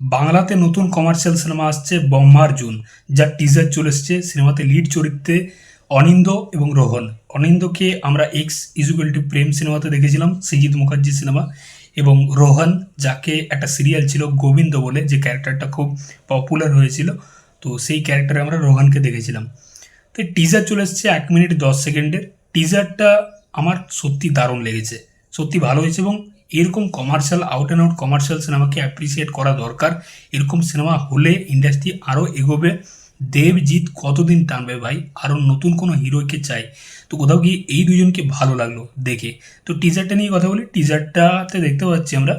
বাংলাতে নতুন commercial cinema আসছে বম্মার জুন যার টিজার চলে এসছে সিনেমাতে লিড চরিত্রে অনিন্দ এবং রোহন। অনিন্দকে আমরা এক্স ইজুকালিটি প্রেম সিনেমাতে দেখেছিলাম সৃজিৎ মুখার্জি সিনেমা এবং রোহন, যাকে একটা সিরিয়াল ছিল গোবিন্দ বলে, যে ক্যারেক্টারটা খুব পপুলার হয়েছিল, তো সেই ক্যারেক্টারে আমরা রোহনকে দেখেছিলাম। তো টিজার চলে এসছে এক মিনিট দশ সেকেন্ডের টিজারটা আমার সত্যি দারুণ লেগেছে, সত্যি ভালো হয়েছে এবং এরকম commercial out and out commercial সিনেমাকে appreciate করা দরকার। এরকম সিনেমা হলে ইন্ডাস্ট্রি আরও এগোবে। দেবজিৎ কতদিন টানবে ভাই? আরও নতুন কোনো হিরোকে চাই? তো কোথাও গিয়ে এই দুজনকে ভালো লাগল দেখে। তো টিজারটা নিয়ে কথা বলি। টিজারটাতে দেখতে পাচ্ছি আমরা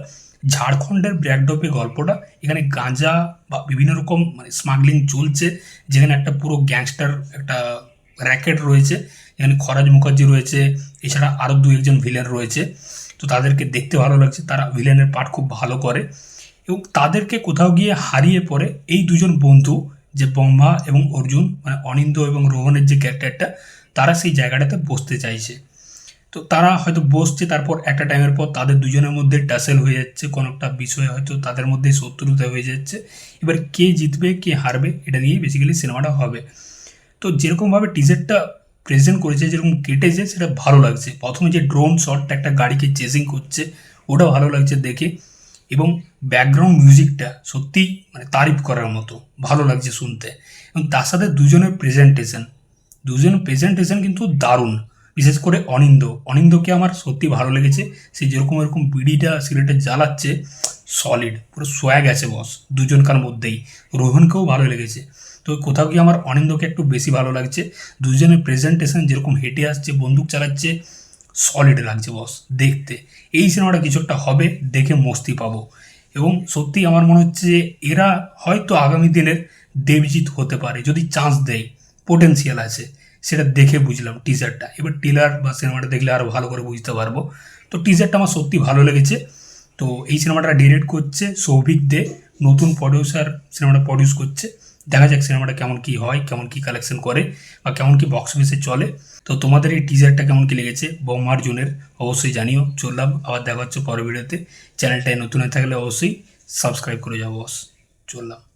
ঝাড়খণ্ডের ব্র্যাকডপে গল্পটা। এখানে গাঁজা বা বিভিন্ন রকম মানে স্মাগলিং চলছে। যেখানে একটা পুরো গ্যাংস্টার একটা র্যাকেট রয়েছে। এখানে খরাজ মুখার্জি রয়েছে। এছাড়া আরও দু একজন ভিলেন রয়েছে। তো তাদেরকে দেখতে ভালো লাগছে, তারা ভিলেনের পার্ট খুব ভালো করে। এবং তাদেরকে কোথাও গিয়ে হারিয়ে পড়ে এই দুজন বন্ধু, যে ব্রহ্মা এবং অর্জুন মানে অনিন্দ এবং রোহনের যে ক্যারেক্টারটা তারা সেই জায়গাটাতে বসতে চাইছে। তো তারা হয়তো বসছে, তারপর একটা টাইমের পর তাদের দুজনের মধ্যে টাসেল হয়ে যাচ্ছে কোনো একটা বিষয়ে হয়তো তাদের মধ্যে শত্রুতা হয়ে যাচ্ছে। এবার কে জিতবে, কে হারবে, এটা নিয়েই বেসিক্যালি সিনেমাটা হবে। তো যেরকমভাবে টিজারটা প্রেজেন্ট করেছে, যেরকম কেটেছে, সেটা ভালো লাগছে। প্রথমে যে ড্রোন শটটা একটা গাড়িকে চেজিং করছে, ওটা ভালো লাগছে দেখে এবং ব্যাকগ্রাউন্ড মিউজিকটা সত্যিই মানে তারিফ করার মতো, ভালো লাগছে শুনতে। এবং তার সাথে দুজনের প্রেজেন্টেশন দুজনের প্রেজেন্টেশন কিন্তু দারুণ। বিশেষ করে অনিন্দ। অনিন্দকে আমার সত্যি ভালো লেগেছে। সে যেরকম এরকম বিড়িটা সিগারেটে জ্বালাচ্ছে সলিড পুরো সোয়াগ আছে বস দুজনকার মধ্যেই। রোহনকেও ভালো লেগেছে। তো কোথাও গিয়ে আমার অনিন্দকে একটু বেশি ভালো লাগছে। দুজনের প্রেজেন্টেশন যেরকম হেঁটে আসছে, বন্দুক চালাচ্ছে সলিড লাগছে বস দেখতে। এই সিনেমাটা কিছু একটা হবে, দেখে মস্তি পাবো। এবং সত্যি আমার মনে হচ্ছে যে এরা হয়তো আগামী দিনের দেবজিৎ হতে পারে, যদি চান্স দেয় পোটেন্সিয়াল আছে। সেটা দেখে বুঝলাম টিজারটা এবার টিলার বা সিনেমাটা দেখলে আরও ভালো করে বুঝতে পারব। তো টিজারটা আমার সত্যি ভালো লেগেছে। তো এই সিনেমাটা ডিরেক্ট করছে সৌভিক দে, নতুন প্রডিউসার সিনেমাটা প্রডিউস করছে। দেখা যাক সিনেমাটা কেমন কি হয়, কেমন কি কালেকশন করে বা কেমন কি বক্স অফিসে চলে। তো তোমাদের এই টিজারটা কেমন কি লেগেছে বৌমার জুনের অবশ্যই জানিও। চললাম, আবার দেখা হচ্ছে পরের ভিডিওতে চ্যানেলটায় নতুন হয়ে থাকলে অবশ্যই সাবস্ক্রাইব করে যাব বস চললাম।